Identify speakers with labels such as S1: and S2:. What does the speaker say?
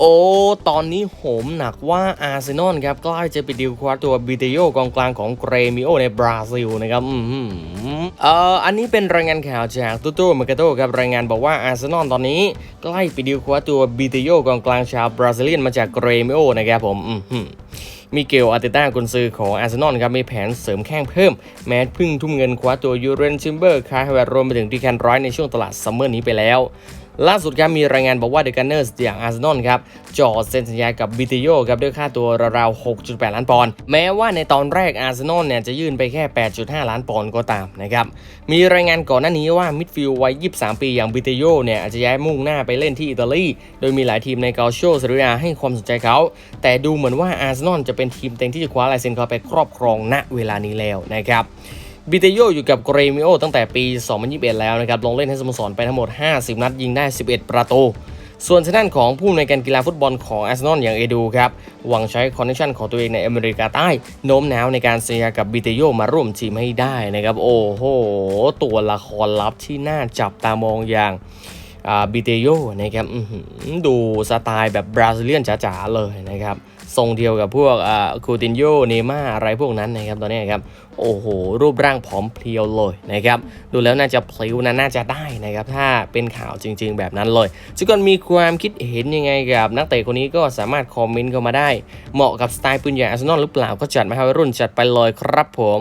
S1: โอ้ ตอนนี้โหมหนักว่าอาร์เซนอลครับใกล้จะไปดิวคว้าตัวบิเตโยกองกลางของเกรมิโอในบราซิลนะครับอืมเอ่ออันนี้เป็นรายงานข่าวจากตูตูมาเกโตครับรายงานบอกว่าอาร์เซนอลตอนนี้ใกล้ไปดิวคว้าตัวบิเตโยกองกลางชาวบราซิเลียนมาจากเกรมิโอนะครับผมอืมมิเกลอาร์เตต้ากุนซือของอาร์เซนอลครับมีแผนเสริมแข้งเพิ่ม แม้พึ่งทุ่มเงินคว้าตัวยูเรนชิมเบอร์คาร์ฮาวรวมไปถึงดีแคนร้อยในช่วงตลาดซัมเมอร์นี้ไปแล้ว ล่าสุดครับมีรายงานบอกว่าเดอะกันเนอร์สอย่างอาร์เซนอลครับจ่อเซ็นสัญญากับบิติโยครับด้วยค่าตัวราวๆ 6.8 ล้านปอนด์แม้ว่าในตอนแรกอาร์เซนอลเนี่ยจะยื่นไปแค่ 8.5 ล้านปอนด์ก็ตามนะครับมีรายงานก่อนหน้านี้ว่ามิดฟิลด์วัย 23 ปีอย่างบิติโยเนี่ยอาจจะย้ายมุ่งหน้าไปเล่นที่อิตาลีโดยมีหลายทีมในเกาโชเซเรียให้ความสนใจเขา แต่ดูเหมือนว่าอาร์เซนอลจะเป็นทีมเต็งที่จะคว้าลายเซ็นเขาไปครอบครองณเวลานี้แล้วนะครับ บิเตโยอยู่กับเกรมิโอตั้งแต่ปี 2021 แล้วนะครับ ลงเล่นให้สโมสรไปทั้งหมด 50 นัดยิงได้ 11 ประตู ส่วนชนั่นของผู้ในการกีฬาฟุตบอลของอาร์เซนอลอย่างเอดูครับ หวังใช้คอนเนคชั่นของตัวเองในอเมริกาใต้ โน้มน้าวในการเสียกับบิเตโยมาร่วมทีมให้ได้นะครับ โอ้โห ตัวละครลับที่น่าจับตามองอย่าง บิเตโยนะครับดูสไตล์แบบบราซิเลียนจ๋าๆเลยนะครับทรงเดียวกับพวกคูตินโยเนม่าอะไรพวกนั้นนะครับตอนนี้ครับโอ้โห รูปร่างผอมเพรียวเลยนะครับดูแล้วน่าจะพลิ้วนะน่าจะได้นะครับ ถ้าเป็นข่าวจริง ๆ แบบนั้นเลยทุกคนมีความคิดเห็นยังไงกับนักเตะคนนี้ก็สามารถคอมเมนต์เข้ามาได้ เหมาะกับสไตล์ปืนใหญ่อาร์เซนอลหรือเปล่าก็จัดมาให้วัยรุ่นจัดไปเลยครับผม